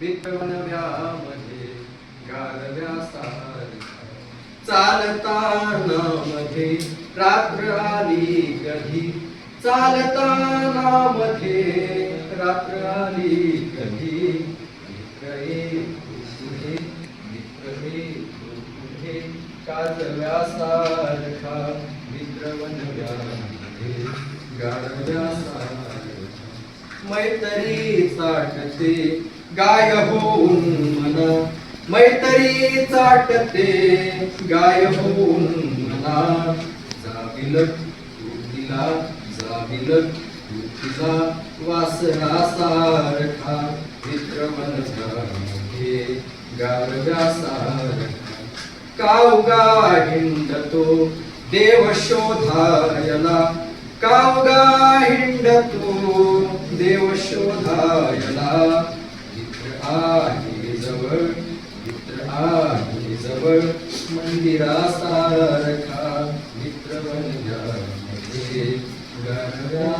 विक्रमव्यामध्ये गारव्या चालताना मध्ये रात्र आली कधी? चालताना मध्ये रात्र आली कधी? मित्र एक पुढे मित्र एक पुढे काजव्यासारखा मित्र बनव्यामध्ये गारव्यासारखा मैत्री चाटते गाय होऊन मना मैत्री चाटते गाय होऊन मना जाबिलक तुला जाबिलक तुझा वासरा सारखा. मित्र मनमध्ये गारव्या सारखा. कावगा हिंडतो देव शोधायला कावगा हिंडतो. देव शोधायला मित्र आहे जवळ मित्र आहे जवळ. मंदिरासारखा मित्र बनल्या गारव्या